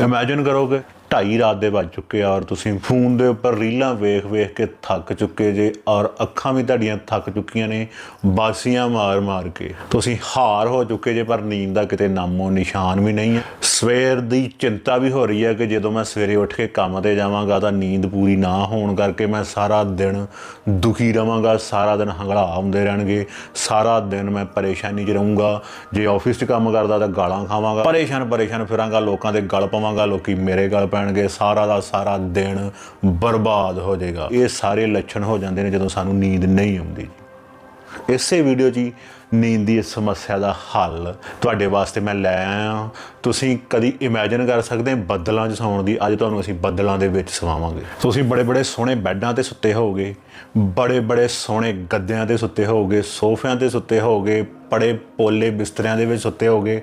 Imagine ਕਰੋਗੇ। ਢਾਈ ਰਾਤ ਦੇ ਵੱਜ ਚੁੱਕੇ ਆ ਔਰ ਤੁਸੀਂ ਫੋਨ ਦੇ ਉੱਪਰ ਰੀਲਾਂ ਵੇਖ ਵੇਖ ਕੇ ਥੱਕ ਚੁੱਕੇ ਜੇ ਔਰ ਅੱਖਾਂ ਵੀ ਤੁਹਾਡੀਆਂ ਥੱਕ ਚੁੱਕੀਆਂ ਨੇ, ਬਾਸੀਆਂ ਮਾਰ ਮਾਰ ਕੇ। ਤੁਸੀਂ ਹਾਰ ਹੋ ਚੁੱਕੇ ਜੇ, ਪਰ ਨੀਂਦ ਦਾ ਕਿਤੇ ਨਾਮੋ ਨਿਸ਼ਾਨ ਵੀ ਨਹੀਂ ਹੈ। ਸਵੇਰ ਦੀ ਚਿੰਤਾ ਵੀ ਹੋ ਰਹੀ ਹੈ ਕਿ ਜਦੋਂ ਮੈਂ ਸਵੇਰੇ ਉੱਠ ਕੇ ਕੰਮ ਤੇ ਜਾਵਾਂਗਾ ਤਾਂ ਨੀਂਦ ਪੂਰੀ ਨਾ ਹੋਣ ਕਰਕੇ ਮੈਂ ਸਾਰਾ ਦਿਨ ਦੁਖੀ ਰਵਾਂਗਾ ਸਾਰਾ ਦਿਨ ਹੰਗਲਾ ਆਉਂਦੇ ਰਹਿਣਗੇ, ਸਾਰਾ ਦਿਨ ਮੈਂ ਪਰੇਸ਼ਾਨੀ 'ਚ ਰਹੂੰਗਾ। ਜੇ ਆਫਿਸ 'ਚ ਕੰਮ ਕਰਦਾ ਤਾਂ ਗਾਲਾਂ ਖਾਵਾਂਗਾ, ਪਰੇਸ਼ਾਨ ਪਰੇਸ਼ਾਨ ਫਿਰਾਂਗਾ, ਲੋਕਾਂ ਦੇ ਗਲ ਪਾਵਾਂਗਾ, ਲੋਕੀ ਮੇਰੇ ਗਲ ਪੈਣਗੇ ਸਾਰਾ ਦਾ ਸਾਰਾ ਦਿਨ ਬਰਬਾਦ ਹੋ ਜਾਏਗਾ। ਇਹ ਸਾਰੇ ਲੱਛਣ ਹੋ ਜਾਂਦੇ ਨੇ ਜਦੋਂ ਸਾਨੂੰ ਨੀਂਦ ਨਹੀਂ ਆਉਂਦੀ। ਇਸੇ ਵੀਡੀਓ 'ਚ ਹੀ ਨੀਂਦ ਦੀ ਇਸ ਸਮੱਸਿਆ ਦਾ ਹੱਲ ਤੁਹਾਡੇ ਵਾਸਤੇ ਮੈਂ ਲੈ ਆਇਆ ਹਾਂ। ਤੁਸੀਂ ਕਦੀ ਇਮੇਜਿਨ ਕਰ ਸਕਦੇ ਹੋ ਬੱਦਲਾਂ 'ਚ ਸੌਣ ਦੀ, ਅੱਜ ਤੁਹਾਨੂੰ ਅਸੀਂ ਬੱਦਲਾਂ ਦੇ ਵਿੱਚ ਸਵਾਵਾਂਗੇ। ਤੁਸੀਂ ਬੜੇ ਬੜੇ ਸੋਹਣੇ ਬੈੱਡਾਂ ਤੇ ਸੁੱਤੇ ਹੋਵੋਗੇ, ਬੜੇ ਬੜੇ ਸੋਹਣੇ ਗੱਦਿਆਂ ਤੇ ਸੁੱਤੇ ਹੋਵੋਗੇ, ਸੋਫਿਆਂ ਤੇ ਸੁੱਤੇ ਹੋਵੋਗੇ, ਬੜੇ ਪੋਲੇ ਬਿਸਤਰਿਆਂ ਦੇ ਵਿੱਚ ਸੁੱਤੇ ਹੋਗੇ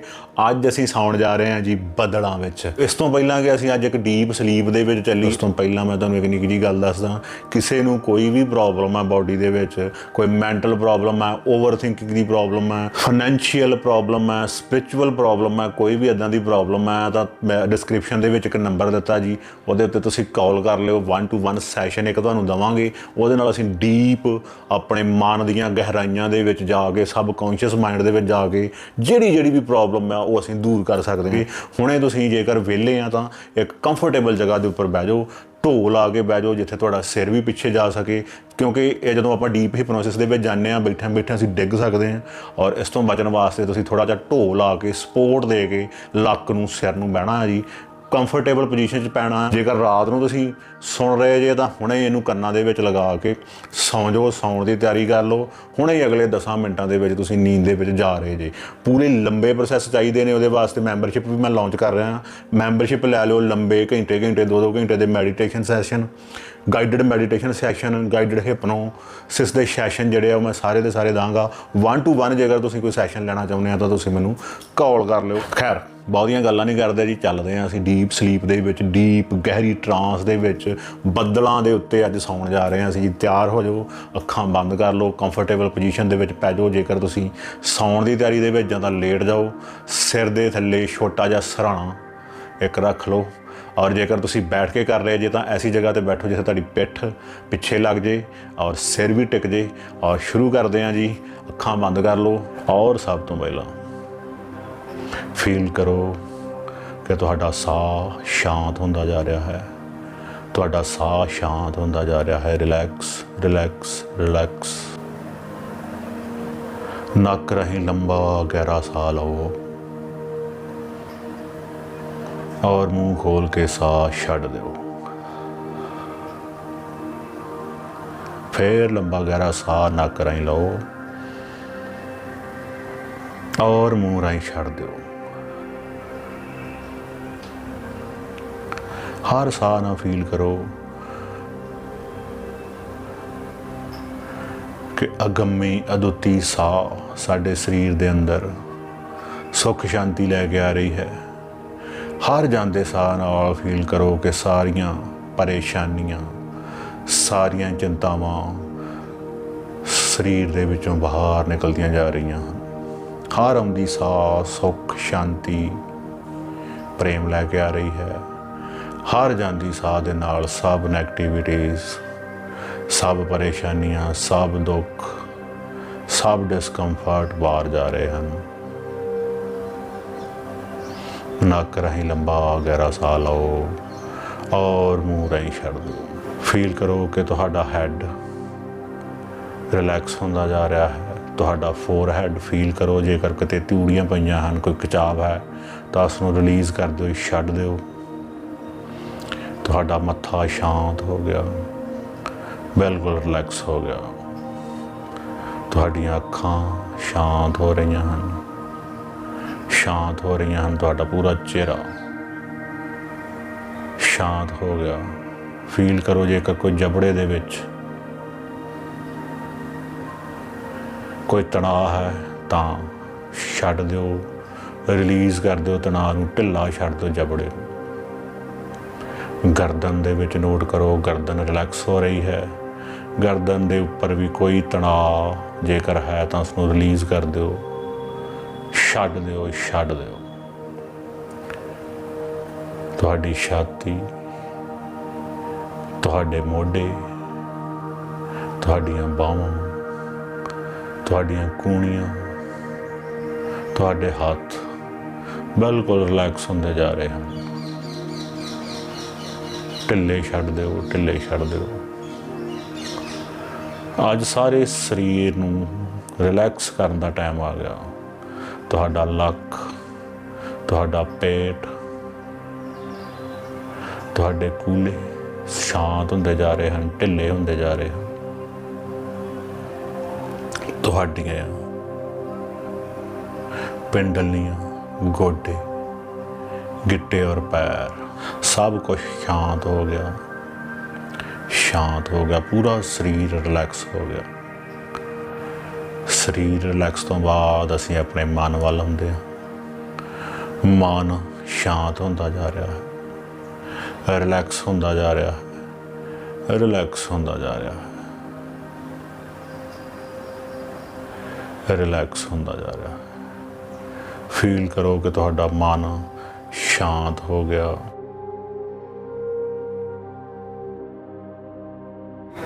ਅੱਜ ਅਸੀਂ ਸੌਣ ਜਾ ਰਹੇ ਹਾਂ ਜੀ ਬੱਦਲਾਂ ਵਿੱਚ। ਇਸ ਤੋਂ ਪਹਿਲਾਂ ਕਿ ਅਸੀਂ ਅੱਜ ਇੱਕ ਡੀਪ ਸਲੀਪ ਦੇ ਵਿੱਚ ਚੱਲੀ ਇਸ ਤੋਂ ਪਹਿਲਾਂ ਮੈਂ ਤੁਹਾਨੂੰ ਇੱਕ ਨਿੱਕੀ ਜਿਹੀ ਗੱਲ ਦੱਸਦਾ, ਕਿਸੇ ਨੂੰ ਕੋਈ ਵੀ ਪ੍ਰੋਬਲਮ ਹੈ ਬਾਡੀ ਦੇ ਵਿੱਚ, ਕੋਈ ਮੈਂਟਲ ਪ੍ਰੋਬਲਮ ਹੈ ਓਵਰ ਥਿੰਕਿੰਗ ਦੀ ਪ੍ਰੋਬਲਮ ਹੈ ਫਾਈਨੈਂਸ਼ੀਅਲ ਪ੍ਰੋਬਲਮ ਹੈ ਸਪਿਰਚੁਅਲ ਪ੍ਰੋਬਲਮ ਹੈ ਕੋਈ ਵੀ ਇਦਾਂ ਦੀ ਪ੍ਰੋਬਲਮ ਹੈ ਤਾਂ ਮੈਂ ਡਿਸਕ੍ਰਿਪਸ਼ਨ ਦੇ ਵਿੱਚ ਇੱਕ ਨੰਬਰ ਦਿੱਤਾ ਜੀ। ਉਹਦੇ ਉੱਤੇ ਤੁਸੀਂ ਕਾਲ ਕਰ ਲਿਓ 1 ਟੂ 1 ਸੈਸ਼ਨ ਇੱਕ ਤੁਹਾਨੂੰ ਦਵਾਂਗੇ। ਉਹਦੇ ਨਾਲ ਅਸੀਂ ਡੀਪ ਆਪਣੇ ਮਨ ਦੀਆਂ ਗਹਿਰਾਈਆਂ ਦੇ ਵਿੱਚ ਜਾ ਕੇ ਸਬ ਕੌਂਸ਼ੀਅਸ ਮਾਈਂਡ ਦੇ ਵਿੱਚ ਜਾ ਕੇ ਜਿਹੜੀ ਜਿਹੜੀ ਵੀ ਪ੍ਰੋਬਲਮ ਆ ਉਹ ਅਸੀਂ ਦੂਰ ਕਰ ਸਕਦੇ ਹਾਂ। ਹੁਣੇ ਤੁਸੀਂ ਜੇਕਰ ਵਿਹਲੇ ਆ ਤਾਂ ਇੱਕ ਕੰਫਰਟੇਬਲ ਜਗ੍ਹਾ ਦੇ ਉੱਪਰ ਬਹਿ ਜਾਓ। ਢੋ ਲਾ ਕੇ ਬਹਿ ਜਾਓ ਜਿੱਥੇ ਤੁਹਾਡਾ ਸਿਰ ਵੀ ਪਿੱਛੇ ਜਾ ਸਕੇ। ਕਿਉਂਕਿ ਇਹ ਜਦੋਂ ਆਪਾਂ ਡੀਪ ਹਿਪਨੋਸਿਸ ਦੇ ਵਿੱਚ ਜਾਂਦੇ ਆ ਬੈਠਿਆਂ ਬੈਠਿਆਂ ਅਸੀਂ ਡਿੱਗ ਸਕਦੇ ਹਾਂ। ਔਰ ਇਸ ਤੋਂ ਬਚਣ ਵਾਸਤੇ ਤੁਸੀਂ ਥੋੜਾ ਜਿਹਾ ਢੋ ਲਾ ਕੇ, ਸਪੋਰਟ ਦੇ ਕੇ ਲੱਕ ਨੂੰ, ਸਿਰ ਨੂੰ ਬਹਿਣਾ ਹੈ ਜੀ। ਕੰਫਰਟੇਬਲ ਪੋਜੀਸ਼ਨ 'ਚ ਪੈਣਾ। ਹੈ। ਜੇਕਰ ਰਾਤ ਨੂੰ ਤੁਸੀਂ ਸੁਣ ਰਹੇ ਜੇ ਤਾਂ ਹੁਣੇ ਇਹਨੂੰ ਕੰਨਾਂ ਦੇ ਵਿੱਚ ਲਗਾ ਕੇ ਸੌਂ ਜਾਓ, ਸੌਣ ਦੀ ਤਿਆਰੀ ਕਰ ਲਓ। ਹੁਣੇ ਹੀ ਅਗਲੇ 10 ਮਿੰਟਾਂ ਦੇ ਵਿੱਚ ਤੁਸੀਂ ਨੀਂਦ ਦੇ ਵਿੱਚ ਜਾ ਰਹੇ ਜੇ। ਪੂਰੇ ਲੰਬੇ ਪ੍ਰੋਸੈਸ ਚਾਹੀਦੇ ਨੇ ਉਹਦੇ ਵਾਸਤੇ। ਮੈਂਬਰਸ਼ਿਪ ਵੀ ਮੈਂ ਲਾਂਚ ਕਰ ਰਿਹਾ। ਮੈਂਬਰਸ਼ਿਪ ਲੈ ਲਓ ਲੰਬੇ ਘੰਟੇ ਘੰਟੇ 2-2 ਘੰਟੇ ਦੇ meditation session guided meditation session guided hypnosis ਦੇ ਸੈਸ਼ਨ ਜਿਹੜੇ ਆ ਉਹ ਮੈਂ ਸਾਰੇ ਦੇ ਸਾਰੇ ਦਾਂਗਾ। 1 ਟੂ 1 ਜੇਕਰ ਤੁਸੀਂ ਕੋਈ ਸੈਸ਼ਨ ਲੈਣਾ ਚਾਹੁੰਦੇ ਆ ਤਾਂ ਤੁਸੀਂ ਮੈਨੂੰ ਕਾਲ ਕਰ ਲਿਓ। ਖੈਰ। ਬਹੁਤੀਆਂ ਗੱਲਾਂ ਨਹੀਂ ਕਰਦੇ ਜੀ, ਚੱਲਦੇ ਆ ਅਸੀਂ ਡੀਪ ਸਲੀਪ ਦੇ ਵਿੱਚ ਡੀਪ ਗਹਿਰੀ ਟਰਾਂਸ ਦੇ ਵਿੱਚ, ਬੱਦਲਾਂ ਦੇ ਉੱਤੇ ਅੱਜ ਸੌਣ ਜਾ ਰਹੇ ਹਾਂ ਅਸੀਂ ਜੀ। ਤਿਆਰ ਹੋ ਜਾਓ, ਅੱਖਾਂ ਬੰਦ ਕਰ ਲਓ ਕੰਫਰਟੇਬਲ ਪੋਜੀਸ਼ਨ ਦੇ ਵਿੱਚ ਪੈ ਜਾਓ। ਜੇਕਰ ਤੁਸੀਂ ਸੌਣ ਦੀ ਤਿਆਰੀ ਦੇ ਵਿੱਚ ਜਾਂ ਤਾਂ ਲੇਟ ਜਾਓ, ਸਿਰ ਦੇ ਥੱਲੇ ਛੋਟਾ ਜਿਹਾ ਸਰਾਣਾ ਇੱਕ ਰੱਖ ਲਓ। ਔਰ ਜੇਕਰ ਤੁਸੀਂ ਬੈਠ ਕੇ ਕਰ ਰਹੇ ਜੇ ਤਾਂ ਐਸੀ ਜਗ੍ਹਾ ਤੇ ਬੈਠੋ ਜਿੱਥੇ ਤੁਹਾਡੀ ਪਿੱਠ ਪਿੱਛੇ ਲੱਗ ਜੇ ਔਰ ਸਿਰ ਵੀ ਟਿਕ ਜੇ। ਔਰ ਸ਼ੁਰੂ ਕਰਦੇ ਹਾਂ ਜੀ, ਅੱਖਾਂ ਬੰਦ ਕਰ ਲਓ। ਔਰ ਸਭ ਤੋਂ ਪਹਿਲਾਂ ਫੀਲ ਕਰੋ ਕਿ ਤੁਹਾਡਾ ਸਾਹ ਸ਼ਾਂਤ ਹੁੰਦਾ ਜਾ ਰਿਹਾ ਹੈ। ਤੁਹਾਡਾ ਸਾਹ ਸ਼ਾਂਤ ਹੁੰਦਾ ਜਾ ਰਿਹਾ ਹੈ। ਰਿਲੈਕਸ ਰਿਲੈਕਸ ਰਿਲੈਕਸ ਨੱਕ ਰਾਹੀਂ ਲੰਬਾ ਗਹਿਰਾ ਸਾਹ ਲਓ। ਔਰ ਮੂੰਹ ਖੋਲ ਕੇ ਸਾਹ ਛੱਡ ਦਿਓ। ਫੇਰ ਲੰਬਾ ਗਹਿਰਾ ਸਾਹ ਨੱਕ ਰਾਹੀਂ ਲਓ। ਔਰ ਮੂੰਹ ਰਾਹੀਂ ਛੱਡ ਦਿਓ। ਹਰ ਸਾਹ ਨਾਲ ਫੀਲ ਕਰੋ ਕਿ ਅਗੰਮੀ ਅਦੁੱਤੀ ਸਾਹ ਸਾਡੇ ਸਰੀਰ ਦੇ ਅੰਦਰ ਸੁੱਖ ਸ਼ਾਂਤੀ ਲੈ ਕੇ ਆ ਰਹੀ ਹੈ। ਹਰ ਜਾਂਦੇ ਸਾਹ ਨਾਲ ਫੀਲ ਕਰੋ ਕਿ ਸਾਰੀਆਂ ਪਰੇਸ਼ਾਨੀਆਂ, ਸਾਰੀਆਂ ਚਿੰਤਾਵਾਂ ਸਰੀਰ ਦੇ ਵਿੱਚੋਂ ਬਾਹਰ ਨਿਕਲਦੀਆਂ ਜਾ ਰਹੀਆਂ ਹਨ। ਹਰ ਆਉਂਦੀ ਸਾਹ ਸੁੱਖ ਸ਼ਾਂਤੀ ਪ੍ਰੇਮ ਲੈ ਕੇ ਆ ਰਹੀ ਹੈ। ਹਰ ਜਾਂਦੀ ਸਾਹ ਦੇ ਨਾਲ ਸਭ ਨੈਗੇਟਿਵਿਟੀਜ਼ ਸਭ ਪਰੇਸ਼ਾਨੀਆਂ, ਸਭ ਦੁੱਖ, ਸਭ ਡਿਸਕੰਫਰਟ ਬਾਹਰ ਜਾ ਰਹੇ ਹਨ। ਨੱਕ ਰਾਹੀਂ ਲੰਬਾ ਗਹਿਰਾ ਸਾਹ ਲਓ ਔਰ ਮੂੰਹ ਰਾਹੀਂ ਛੱਡ ਦਿਓ। ਫੀਲ ਕਰੋ ਕਿ ਤੁਹਾਡਾ ਹੈੱਡ ਰਿਲੈਕਸ ਹੁੰਦਾ ਜਾ ਰਿਹਾ ਹੈ। ਤੁਹਾਡਾ ਫੋਰਹੈਡ ਫੀਲ ਕਰੋ, ਜੇਕਰ ਕਿਤੇ ਤਿਊੜੀਆਂ ਪਈਆਂ ਹਨ, ਕੋਈ ਖਿਚਾਵ ਹੈ, ਤਾਂ ਉਸ ਨੂੰ ਰਿਲੀਜ਼ ਕਰ ਦਿਓ ਛੱਡ ਦਿਓ। ਤੁਹਾਡਾ ਮੱਥਾ ਸ਼ਾਂਤ ਹੋ ਗਿਆ, ਬਿਲਕੁਲ ਰਿਲੈਕਸ ਹੋ ਗਿਆ। ਤੁਹਾਡੀਆਂ ਅੱਖਾਂ ਸ਼ਾਂਤ ਹੋ ਰਹੀਆਂ ਹਨ, ਸ਼ਾਂਤ ਹੋ ਰਹੀਆਂ ਹਨ, ਤੁਹਾਡਾ ਪੂਰਾ ਚਿਹਰਾ ਸ਼ਾਂਤ ਹੋ ਗਿਆ। ਫੀਲ ਕਰੋ, ਜੇਕਰ ਕੋਈ ਜਬੜੇ ਦੇ ਵਿੱਚ ਕੋਈ ਤਣਾਅ ਹੈ ਤਾਂ ਛੱਡ ਦਿਓ, ਰਿਲੀਜ਼ ਕਰ ਦਿਓ ਤਣਾਅ ਨੂੰ, ਢਿੱਲਾ ਛੱਡ ਦਿਓ ਜਬੜੇ ਗਰਦਨ ਦੇ ਵਿੱਚ ਨੋਟ ਕਰੋ, ਗਰਦਨ ਰਿਲੈਕਸ ਹੋ ਰਹੀ ਹੈ। ਗਰਦਨ ਦੇ ਉੱਪਰ ਵੀ ਕੋਈ ਤਣਾਅ ਜੇਕਰ ਹੈ ਤਾਂ ਉਸ ਨੂੰ ਰਿਲੀਜ਼ ਕਰ ਦਿਓ। ਛੱਡ ਦਿਓ ਛੱਡ ਦਿਓ। ਤੁਹਾਡੀ ਛਾਤੀ, ਤੁਹਾਡੇ ਮੋਢੇ, ਤੁਹਾਡੀਆਂ ਬਾਹਾਂ ਤੁਹਾਡੀਆਂ ਕੂਣੀਆਂ ਤੁਹਾਡੇ ਹੱਥ ਬਿਲਕੁਲ ਰਿਲੈਕਸ ਹੁੰਦੇ ਜਾ ਰਹੇ ਹਨ। ਢਿੱਲੇ ਛੱਡ ਦਿਓ, ਢਿੱਲੇ ਛੱਡ ਦਿਓ। ਅੱਜ ਸਾਰੇ ਸਰੀਰ ਨੂੰ ਰਿਲੈਕਸ ਕਰਨ ਦਾ ਟਾਈਮ ਆ ਗਿਆ। ਤੁਹਾਡਾ ਲੱਕ, ਤੁਹਾਡਾ ਪੇਟ, ਤੁਹਾਡੇ ਕੂਲੇ ਸ਼ਾਂਤ ਹੁੰਦੇ ਜਾ ਰਹੇ ਹਨ, ਢਿੱਲੇ ਹੁੰਦੇ ਜਾ ਰਹੇ ਹਨ। ਤੁਹਾਡੀਆਂ ਪਿੰਡਲੀਆਂ, ਗੋਡੇ, ਗਿੱਟੇ ਔਰ ਪੈਰ, ਸਭ ਕੁਝ ਸ਼ਾਂਤ ਹੋ ਗਿਆ। ਸ਼ਾਂਤ ਹੋ ਗਿਆ, ਪੂਰਾ ਸਰੀਰ ਰਿਲੈਕਸ ਹੋ ਗਿਆ। ਸਰੀਰ ਰਿਲੈਕਸ ਤੋਂ ਬਾਅਦ ਅਸੀਂ ਆਪਣੇ ਮਨ ਵੱਲ ਹੁੰਦੇ ਹਾਂ। ਮਨ ਸ਼ਾਂਤ ਹੁੰਦਾ ਜਾ ਰਿਹਾ ਹੈ। ਰਿਲੈਕਸ ਹੁੰਦਾ ਜਾ ਰਿਹਾ ਹੈ। ਰਿਲੈਕਸ ਹੁੰਦਾ ਜਾ ਰਿਹਾ ਹੈ। ਰਿਲੈਕਸ ਹੁੰਦਾ ਜਾ ਰਿਹਾ। ਹੈ ਫੀਲ ਕਰੋ ਕਿ ਤੁਹਾਡਾ ਮਨ ਸ਼ਾਂਤ ਹੋ ਗਿਆ।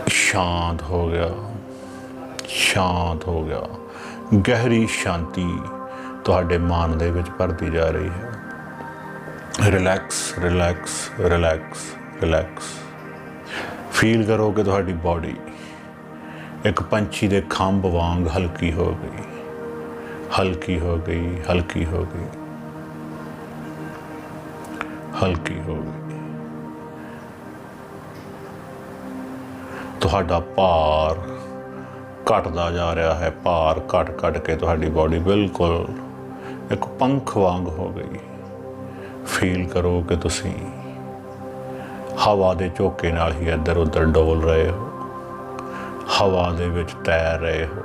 ਸ਼ਾਂਤ ਹੋ ਗਿਆ। ਸ਼ਾਂਤ ਹੋ ਗਿਆ। ਗਹਿਰੀ ਸ਼ਾਂਤੀ ਤੁਹਾਡੇ ਮਨ ਦੇ ਵਿੱਚ ਭਰਦੀ ਜਾ ਰਹੀ ਹੈ। Relax relax relax relax feel ਕਰੋ ਕਿ ਤੁਹਾਡੀ ਬਾਡੀ ਇੱਕ ਪੰਛੀ ਦੇ ਖੰਭ ਵਾਂਗ ਹਲਕੀ ਹੋ ਗਈ। ਹਲਕੀ ਹੋ ਗਈ, ਹਲਕੀ ਹੋ ਗਈ। ਹਲਕੀ ਹੋ ਗਈ। ਤੁਹਾਡਾ ਭਾਰ ਘਟਦਾ ਜਾ ਰਿਹਾ ਹੈ। ਭਾਰ ਘਟ ਘਟ ਕੇ ਤੁਹਾਡੀ ਬਾਡੀ ਬਿਲਕੁਲ ਇੱਕ ਪੰਖ ਵਾਂਗ ਹੋ ਗਈ। ਫੀਲ ਕਰੋ ਕਿ ਤੁਸੀਂ ਹਵਾ ਦੇ ਝੋਕੇ ਨਾਲ ਹੀ ਇੱਧਰ ਉੱਧਰ ਡੋਲ ਰਹੇ ਹੋ। ਹਵਾ ਦੇ ਵਿੱਚ ਤੈਰ ਰਹੇ ਹੋ।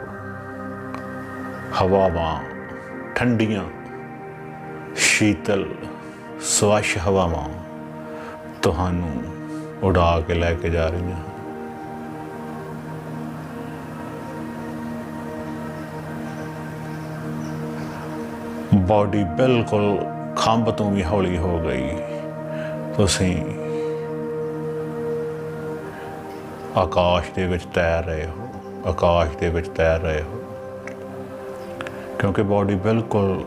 ਹਵਾਵਾਂ ਠੰਡੀਆਂ, ਸ਼ੀਤਲ, ਸਵੱਛ ਹਵਾਵਾਂ ਤੁਹਾਨੂੰ ਉਡਾ ਕੇ ਲੈ ਕੇ ਜਾ ਰਹੀਆਂ ਹਨ। ਬਾਡੀ ਬਿਲਕੁਲ ਖੰਭ ਤੋਂ ਵੀ ਹੌਲੀ ਹੋ ਗਈ। ਤੁਸੀਂ ਆਕਾਸ਼ ਦੇ ਵਿੱਚ ਤੈਰ ਰਹੇ ਹੋ, ਆਕਾਸ਼ ਦੇ ਵਿੱਚ ਤੈਰ ਰਹੇ ਹੋ। ਕਿਉਂਕਿ ਬਾਡੀ ਬਿਲਕੁਲ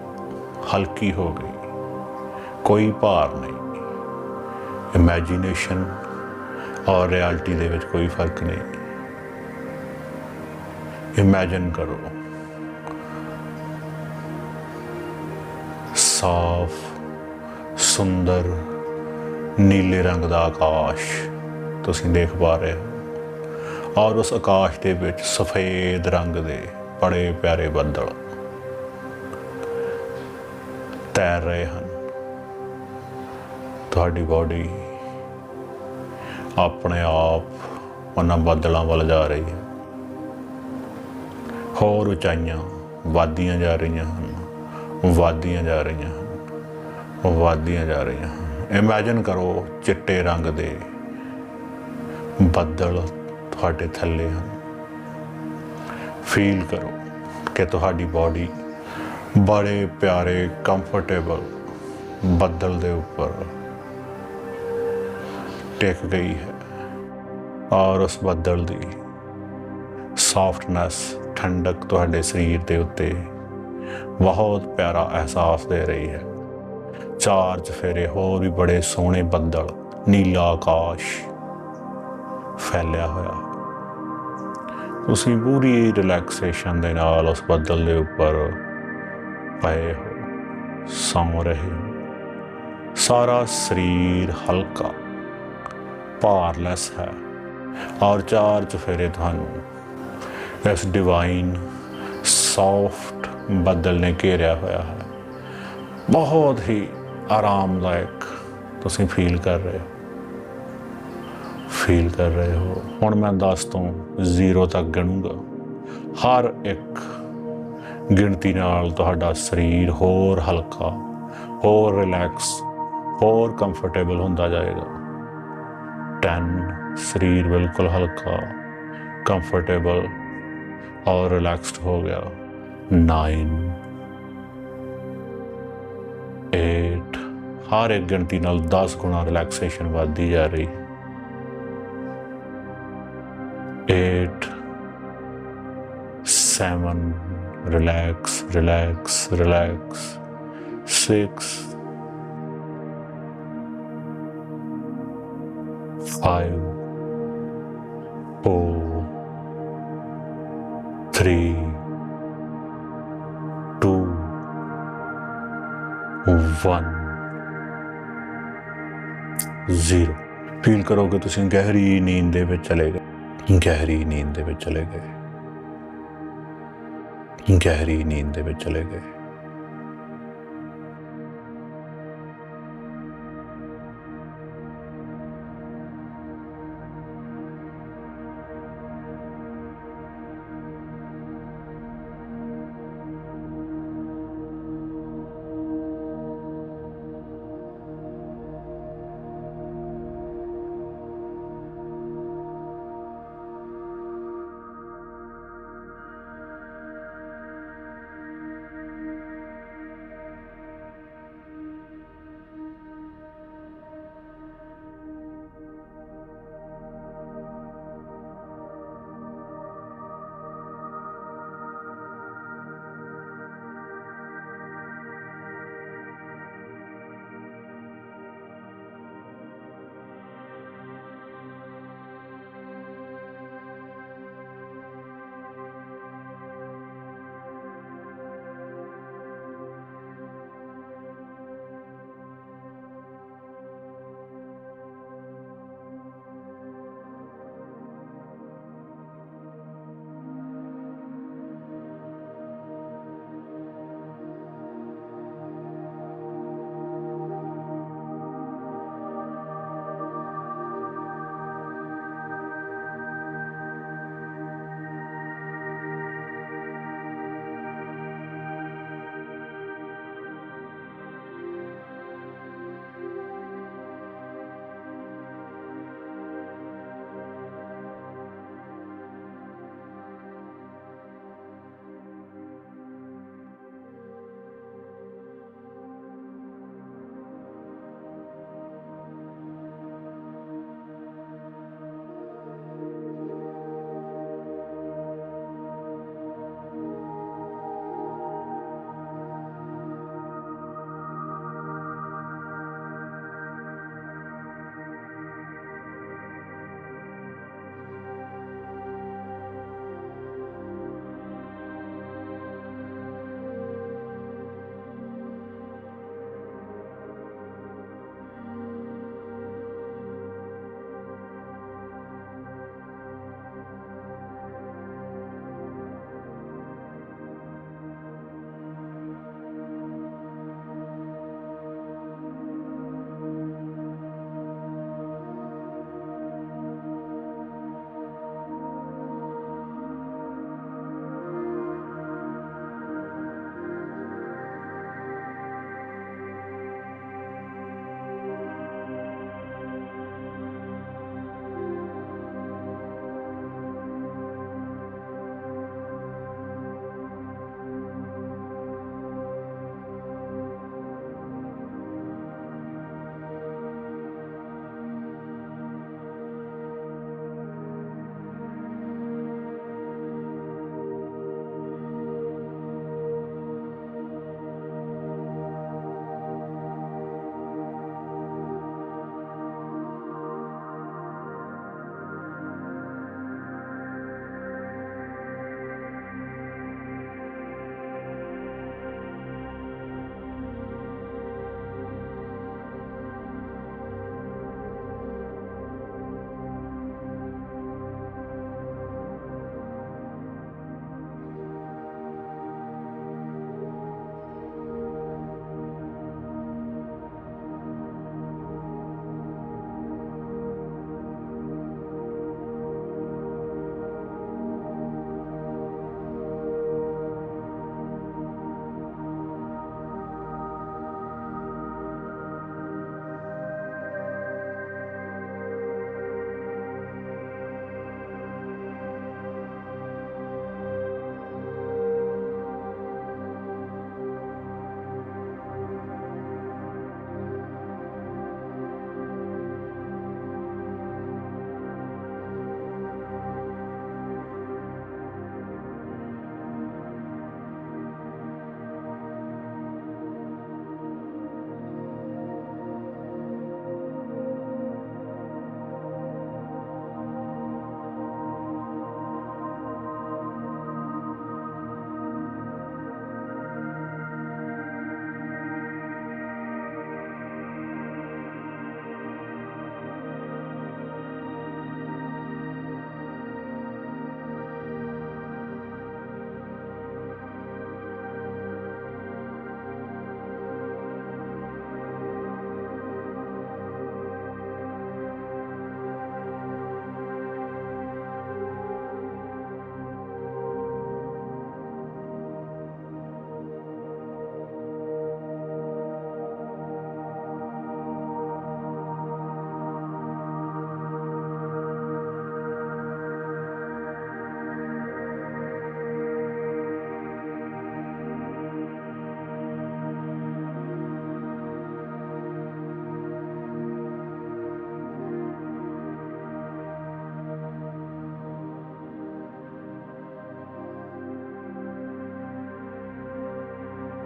ਹਲਕੀ ਹੋ ਗਈ, ਕੋਈ ਭਾਰ ਨਹੀਂ। ਇਮੇਜਿਨੇਸ਼ਨ ਔਰ ਰਿਐਲਿਟੀ ਦੇ ਵਿੱਚ ਕੋਈ ਫ਼ਰਕ ਨਹੀਂ। ਇਮੇਜਿਨ ਕਰੋ। ਸਾਫ਼, ਸੁੰਦਰ, ਨੀਲੇ ਰੰਗ ਦਾ ਆਕਾਸ਼ ਤੁਸੀਂ ਦੇਖ ਪਾ ਰਹੇ ਹੋ। ਔਰ ਉਸ ਆਕਾਸ਼ ਦੇ ਵਿੱਚ ਸਫੇਦ ਰੰਗ ਦੇ ਬੜੇ ਪਿਆਰੇ ਬੱਦਲ ਤੈਰ ਰਹੇ ਹਨ। ਤੁਹਾਡੀ ਬਾਡੀ ਆਪਣੇ ਆਪ ਉਹਨਾਂ ਬੱਦਲਾਂ ਵੱਲ ਜਾ ਰਹੀ ਹੈ। ਹੋਰ ਉਚਾਈਆਂ ਵਾਦੀਆਂ ਜਾ ਰਹੀਆਂ ਹਨ, ਵਾਦੀਆਂ ਜਾ ਰਹੀਆਂ ਹਨ, ਵਾਦੀਆਂ ਜਾ ਰਹੀਆਂ ਹਨ। ਇਮੇਜਿਨ ਕਰੋ ਚਿੱਟੇ ਰੰਗ ਦੇ ਬੱਦਲ ਤੁਹਾਡੇ ਥੱਲੇ ਹਨ। ਫੀਲ ਕਰੋ ਕਿ ਤੁਹਾਡੀ ਬਾਡੀ ਬੜੇ ਪਿਆਰੇ ਕੰਫਰਟੇਬਲ ਬੱਦਲ ਦੇ ਉੱਪਰ ਟਿਕ ਗਈ ਹੈ ਔਰ ਉਸ ਬੱਦਲ ਦੀ ਸੌਫਟਨੈਸ ਠੰਡਕ ਤੁਹਾਡੇ ਸਰੀਰ ਦੇ ਉੱਤੇ ਬਹੁਤ ਪਿਆਰਾ ਅਹਿਸਾਸ ਦੇ ਰਹੀ ਹੈ। ਚਾਰ ਚਫੇਰੇ ਹੋਰ ਵੀ ਬੜੇ ਸੋਹਣੇ ਬੱਦਲ, ਨੀਲਾ ਆਕਾਸ਼ ਫੈਲਿਆ ਹੋਇਆ। ਤੁਸੀਂ ਪੂਰੀ ਰਿਲੈਕਸੇਸ਼ਨ ਦੇ ਨਾਲ ਉਸ ਬੱਦਲ ਦੇ ਉੱਪਰ ਪਏ ਹੋ, ਸੌਂ ਰਹੇ ਹੋ। ਸਾਰਾ ਸਰੀਰ ਹਲਕਾ ਭਾਰਲੈਸ ਹੈ। ਔਰ ਚਾਰ ਚਫੇਰੇ ਤੁਹਾਨੂੰ ਇਸ ਡਿਵਾਈਨ ਸੌਫਟ ਬੱਦਲ ਨੇ ਘੇਰਿਆ ਹੋਇਆ ਹੈ। ਬਹੁਤ ਹੀ ਆਰਾਮਦਾਇਕ ਤੁਸੀਂ ਫੀਲ ਕਰ ਰਹੇ ਹੋ। ਫੀਲ ਕਰ ਰਹੇ ਹੋ ਹੁਣ ਮੈਂ 10 ਤੋਂ 0 ਤੱਕ ਗਣੂੰਗਾ ਹਰ ਇੱਕ ਗਿਣਤੀ ਨਾਲ ਤੁਹਾਡਾ ਸਰੀਰ ਹੋਰ ਹਲਕਾ ਹੋਰ ਰਿਲੈਕਸ ਹੋਰ ਕੰਫਰਟੇਬਲ ਹੁੰਦਾ ਜਾਏਗਾ 10 ਸਰੀਰ ਬਿਲਕੁਲ ਹਲਕਾ ਕੰਫਰਟੇਬਲ ਔਰ ਰਿਲੈਕਸਡ ਹੋ ਗਿਆ 9 8 ਹਰ ਇੱਕ ਗਿਣਤੀ ਨਾਲ 10 ਗੁਣਾ ਰਿਲੈਕਸੇਸ਼ਨ ਵਧਦੀ ਜਾ ਰਹੀ 8 7 ਰਿਲੈਕਸ ਰਿਲੈਕਸ ਰਿਲੈਕਸ 6 5 4 3 2 1 0 ਫੀਲ ਕਰੋਗੇ ਤੁਸੀਂ ਗਹਿਰੀ ਨੀਂਦ ਦੇ ਵਿੱਚ ਚਲੇ ਗਏ ਗਹਿਰੀ ਨੀਂਦ ਦੇ ਵਿੱਚ ਚਲੇ ਗਏ। ਗਹਿਰੀ ਨੀਂਦ ਦੇ ਵਿੱਚ ਚਲੇ ਗਏ।